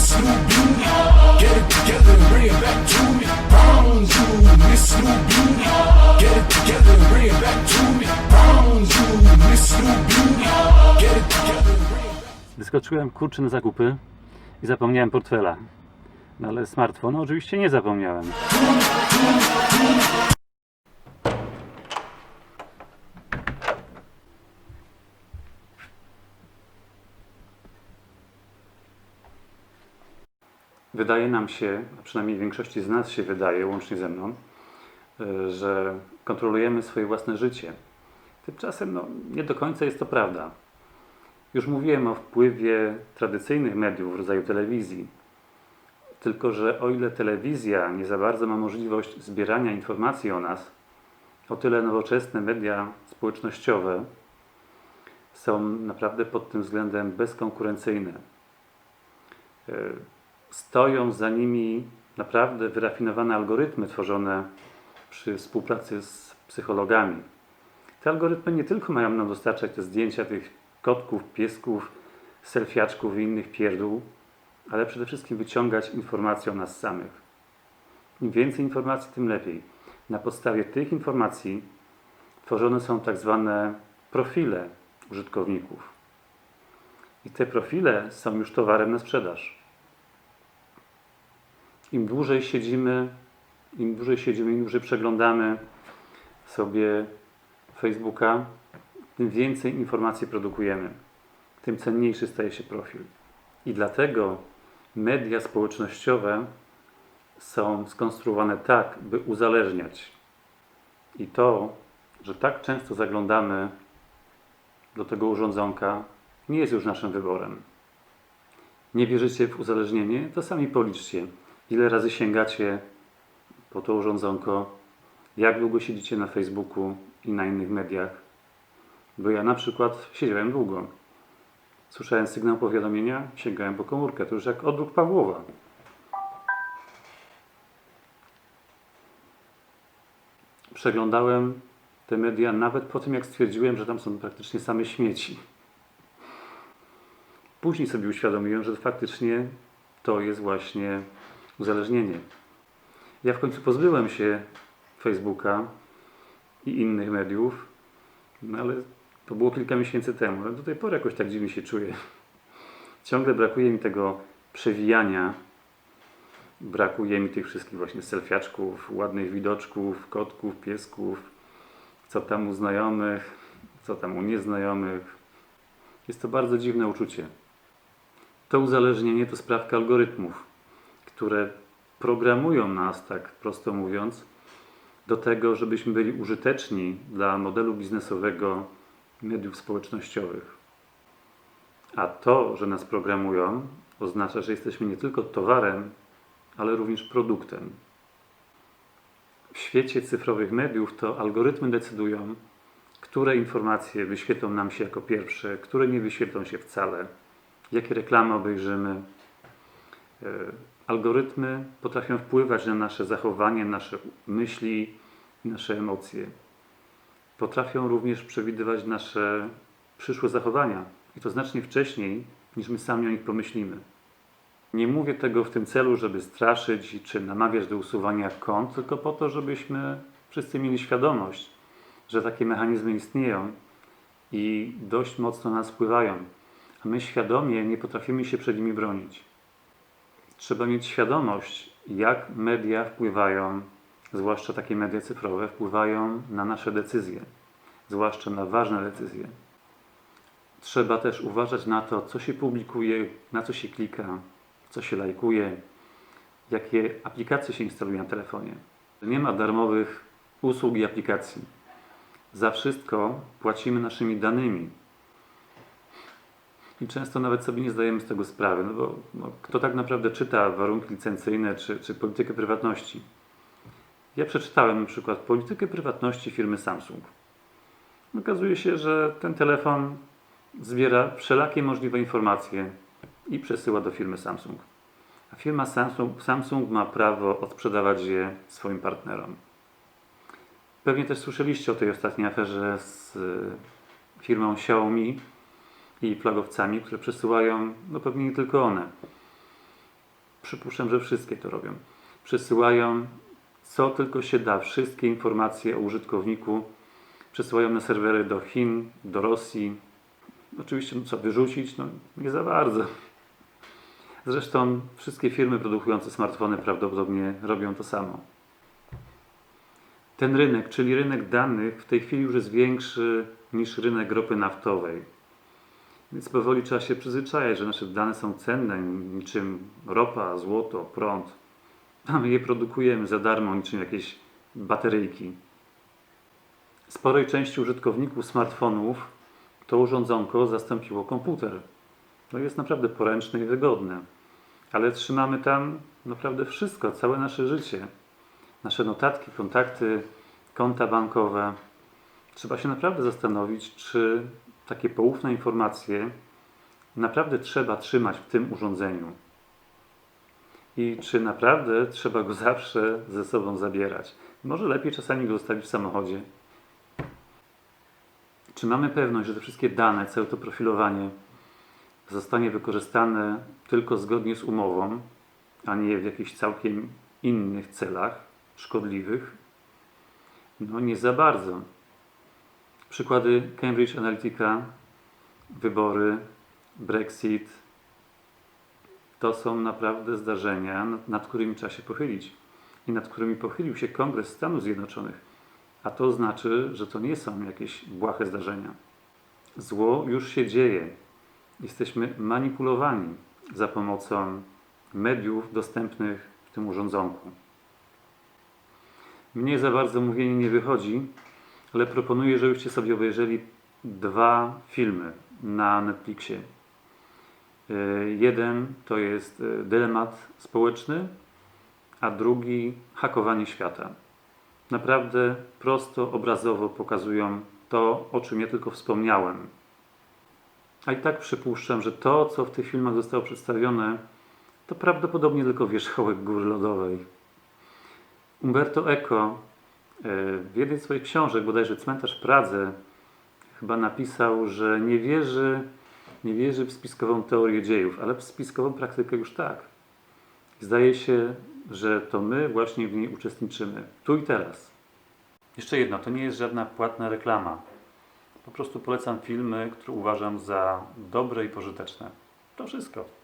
Miss New Beauty. Get it together and bring it back to me. Browns you, Miss New Beauty. Get it together and bring it back to me. Browns you, Miss New Beauty. Get it together. Wyskoczyłem kurczę na zakupy i zapomniałem portfela. No ale smartfona oczywiście nie zapomniałem. Wydaje nam się, a przynajmniej większości z nas się wydaje, łącznie ze mną, y, że kontrolujemy swoje własne życie. Tymczasem no, nie do końca jest to prawda. Już mówiłem o wpływie tradycyjnych mediów w rodzaju telewizji. Tylko, że o ile telewizja nie za bardzo ma możliwość zbierania informacji o nas, o tyle nowoczesne media społecznościowe są naprawdę pod tym względem bezkonkurencyjne. Stoją za nimi naprawdę wyrafinowane algorytmy tworzone przy współpracy z psychologami. Te algorytmy nie tylko mają nam dostarczać te zdjęcia tych kotków, piesków, selfiaczków i innych pierdół, ale przede wszystkim wyciągać informacje o nas samych. Im więcej informacji, tym lepiej. Na podstawie tych informacji tworzone są tak zwane profile użytkowników. I te profile są już towarem na sprzedaż. Im dłużej siedzimy, im dłużej siedzimy, im dłużej przeglądamy sobie Facebooka, tym więcej informacji produkujemy, tym cenniejszy staje się profil. I dlatego media społecznościowe są skonstruowane tak, by uzależniać. I to, że tak często zaglądamy do tego urządzonka, nie jest już naszym wyborem. Nie wierzycie w uzależnienie? To sami policzcie, ile razy sięgacie po to urządzonko, jak długo siedzicie na Facebooku i na innych mediach. Bo ja na przykład siedziałem długo. Słyszałem sygnał powiadomienia, sięgałem po komórkę. To już jak odruch Pawłowa. Przeglądałem te media nawet po tym, jak stwierdziłem, że tam są praktycznie same śmieci. Później sobie uświadomiłem, że faktycznie to jest właśnie uzależnienie. Ja w końcu pozbyłem się Facebooka i innych mediów, no ale to było kilka miesięcy temu. Do tej pory jakoś tak dziwnie się czuję. Ciągle brakuje mi tego przewijania. Brakuje mi tych wszystkich właśnie selfiaczków, ładnych widoczków, kotków, piesków, co tam u znajomych, co tam u nieznajomych. Jest to bardzo dziwne uczucie. To uzależnienie to sprawka algorytmów, które programują nas, tak prosto mówiąc, do tego, żebyśmy byli użyteczni dla modelu biznesowego mediów społecznościowych. A to, że nas programują, oznacza, że jesteśmy nie tylko towarem, ale również produktem. W świecie cyfrowych mediów to algorytmy decydują, które informacje wyświetlą nam się jako pierwsze, które nie wyświetlą się wcale, jakie reklamy obejrzymy. Algorytmy potrafią wpływać na nasze zachowanie, nasze myśli nasze emocje. Potrafią również przewidywać nasze przyszłe zachowania i to znacznie wcześniej, niż my sami o nich pomyślimy. Nie mówię tego w tym celu, żeby straszyć czy namawiać do usuwania kont, tylko po to, żebyśmy wszyscy mieli świadomość, że takie mechanizmy istnieją i dość mocno na nas wpływają, a my świadomie nie potrafimy się przed nimi bronić. Trzeba mieć świadomość, jak media wpływają, zwłaszcza takie media cyfrowe, wpływają na nasze decyzje, zwłaszcza na ważne decyzje. Trzeba też uważać na to, co się publikuje, na co się klika, co się lajkuje, jakie aplikacje się instaluje na telefonie. Nie ma darmowych usług i aplikacji. Za wszystko płacimy naszymi danymi. I często nawet sobie nie zdajemy z tego sprawy, no bo no, kto tak naprawdę czyta warunki licencyjne czy, czy politykę prywatności? Ja przeczytałem na przykład politykę prywatności firmy Samsung. Okazuje się, że ten telefon zbiera wszelakie możliwe informacje i przesyła do firmy Samsung. A firma Samsung, Samsung ma prawo odsprzedawać je swoim partnerom. Pewnie też słyszeliście o tej ostatniej aferze z y, firmą Xiaomi i flagowcami, które przesyłają, no pewnie nie tylko one. Przypuszczam, że wszystkie to robią. Przesyłają co tylko się da, wszystkie informacje o użytkowniku przesyłają na serwery do Chin, do Rosji, Oczywiście, no co, wyrzucić? No nie za bardzo. Zresztą wszystkie firmy produkujące smartfony prawdopodobnie robią to samo. Ten rynek, czyli rynek danych, w tej chwili już jest większy niż rynek ropy naftowej. Więc powoli trzeba się przyzwyczajać, że nasze dane są cenne, niczym ropa, złoto, prąd. A my je produkujemy za darmo, niczym jakieś bateryjki. Sporej części użytkowników smartfonów to urządzonko zastąpiło komputer. No jest naprawdę poręczne i wygodne. Ale trzymamy tam naprawdę wszystko, całe nasze życie. Nasze notatki, kontakty, konta bankowe. Trzeba się naprawdę zastanowić, czy takie poufne informacje naprawdę trzeba trzymać w tym urządzeniu. I czy naprawdę trzeba go zawsze ze sobą zabierać. Może lepiej czasami go zostawić w samochodzie. Czy mamy pewność, że te wszystkie dane, całe to profilowanie zostanie wykorzystane tylko zgodnie z umową, a nie w jakichś całkiem innych celach szkodliwych? No nie za bardzo. Przykłady Cambridge Analytica, wybory, Brexit to są naprawdę zdarzenia, nad, nad którymi trzeba się pochylić i nad którymi pochylił się Kongres Stanów Zjednoczonych. A to znaczy, że to nie są jakieś błahe zdarzenia. Zło już się dzieje. Jesteśmy manipulowani za pomocą mediów dostępnych w tym urządzonku. Mnie za bardzo mówienie nie wychodzi, ale proponuję, żebyście sobie obejrzeli dwa filmy na Netflixie. Y, Jeden to jest y, dylemat społeczny, a drugi hakowanie świata. Naprawdę prosto, obrazowo pokazują to, o czym ja tylko wspomniałem. A i tak przypuszczam, że to, co w tych filmach zostało przedstawione, to prawdopodobnie tylko wierzchołek góry lodowej. Umberto Eco e, w jednej z swoich książek, bodajże Cmentarz w Pradze, chyba napisał, że nie wierzy, nie wierzy w spiskową teorię dziejów, ale w spiskową praktykę już tak. Zdaje się, że to my właśnie w niej uczestniczymy, tu i teraz. Jeszcze jedno, to nie jest żadna płatna reklama. Po prostu polecam filmy, które uważam za dobre i pożyteczne. To wszystko.